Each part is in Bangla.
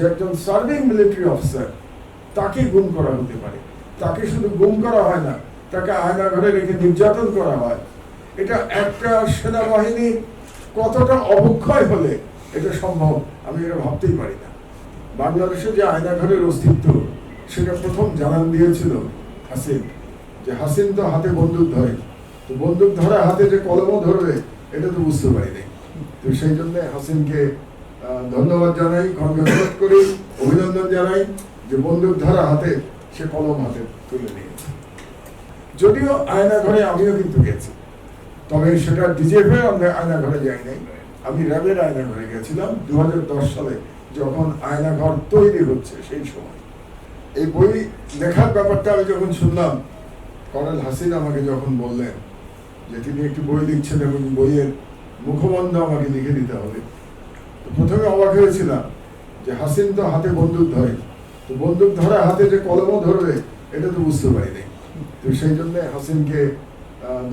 যে একজন সার্ভিং মিলিটারি অফিসার তাকে গুম করা হতে পারে। তাকে শুধু গুম করা হয় না, তাকে আয়না ঘরে রেখে নির্যাতন করা হয়। এটা একটা সেনাবাহিনী কতটা অবক্ষয় হলে এটা সম্ভব, আমি এটা ভাবতেই পারি না। বাংলাদেশে যে আয়না ঘরের অস্তিত্ব, সেটা প্রথম জানান দিয়েছিল হাসিন, যে হাসিন তো হাতে বন্দুক ধরে। তো বন্দুক ধরা হাতে যে কলমও ধরবে, এটা তো বুঝতে পারিনি। তো সেই জন্য হাসিনকে ধন্যবাদ জানাই করি অভিনন্দন জানাই যে বন্দুক ধরা হাতে, সে কলম হাতে তুলে নিয়েছে। যদিও আয়না ঘরে আমিও কিন্তু গেছি, তবে সেটা ডিজেফে আয়না ঘরে যাই নাই। আমি র্যাবের আয়না ঘরে গেছিলাম দুই হাজার দশ সালে, যখন আয়না ঘর তৈরি হচ্ছে সেই সময়। এই বই লেখার ব্যাপারটা আমি যখন শুনলাম কর্নেল হাসিন আমাকে যখন বললেন যে তিনি একটি বই লিখছেন এবং বইয়ের মুখবন্ধ আমাকে লিখে দিতে হবে প্রথমে অবাক হয়েছিলাম যে হাসিন তো হাতে বন্দুক ধরে। তো বন্দুক ধরা হাতে যে কলমও ধরবে, এটা তো বুঝতে পারিনি। তো সেই জন্য হাসিনকে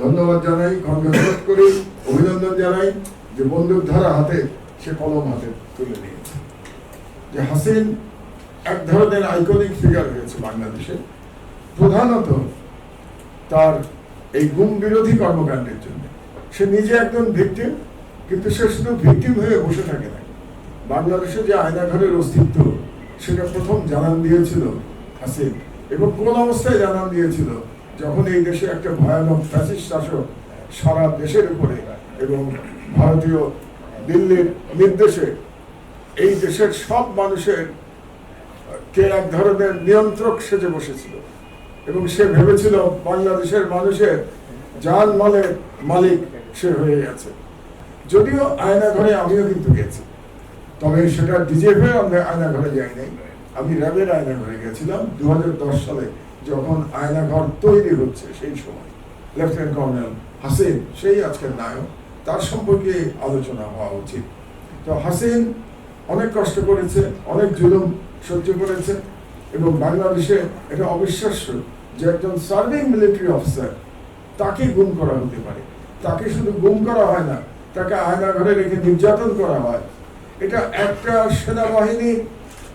ধন্যবাদ জানাই কংগ্রেচুলেট করি, অভিনন্দন জানাই যে বন্দুক ধরা হাতে, সে কলম হাতে তুলে নিয়েছে। যে হাসিন এক ধরনের আইকনিক ফিগার হয়েছে বাংলাদেশে। প্রধানত তার এই গুম বিরোধী কর্মকাণ্ডের জন্য। সে নিজে একজন ভিকটিম কিন্তু সে শুধু ভিকটিম হয়ে বসে থাকে না। বাংলাদেশে যে আয়নাঘরের অস্তিত্ব, সেটা প্রথম জানান দিয়েছিল হাসিন এবং কোন অবস্থায় জানান দিয়েছিল? যখন এই দেশে একটা ভয়ানক ফ্যাসিস্ট শাসক সারা দেশের উপরে এবং ভারতীয় দিল্লির নির্দেশে এই দেশের সব মানুষের কে এক ধরনের নিয়ন্ত্রক সেজে বসেছিল। এবং সে ভেবেছিল বাংলাদেশের মানুষের জান মালের মালিক সে হয়ে গেছে। যদিও আয়না ঘরে আমিও কিন্তু গেছি। তবে সেটা ডিজেফে আমরা আয়না ঘরে যাই নাই। আমি র্যাবের আয়না ঘরে গেছিলাম দু হাজার দশ সালে যখন আয়না ঘর তৈরি হচ্ছে সেই সময়। লেফটেন্যান্ট কর্নেল হাসিন সেই আজকের নায়ক, তার সম্পর্কে আলোচনা হওয়া উচিত। তো হাসিন অনেক কষ্ট করেছে, অনেক জুলুম সহ্য করেছে এবং বাংলাদেশে এটা অবিশ্বাস্য যে একজন সার্ভিং মিলিটারি অফিসার তাকে গুম করা হতে পারে। তাকে শুধু গুম করা হয় না, তাকে আয়না ঘরে রেখে নির্যাতন করা হয়। এটা একটা সেনাবাহিনী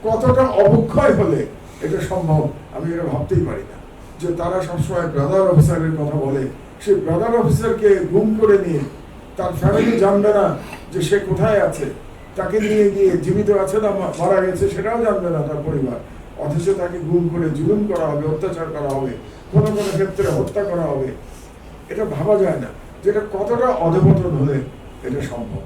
কতটা অবক্ষয় হলে এটা সম্ভব? আমি এটা ভাবতেই পারি না। যে তারা সবসময় ব্রাদার অফিসারের কথা বলে সেই ব্রাদার অফিসারকে গুম করে নিয়ে তার ফ্যামিলি জানবে না যে সে কোথায় আছে, তাকে নিয়ে গিয়ে জীবিত আছে না মারা গেছে সেটাও জানবে না তার পরিবার। অথচ তাকে গুম করে জুলুম করা হবে, অত্যাচার করা হবে, কোনো কোনো ক্ষেত্রে হত্যা করা হবে, এটা ভাবা যায় না। যেটা কতটা অধপতন হলে এটা সম্ভব।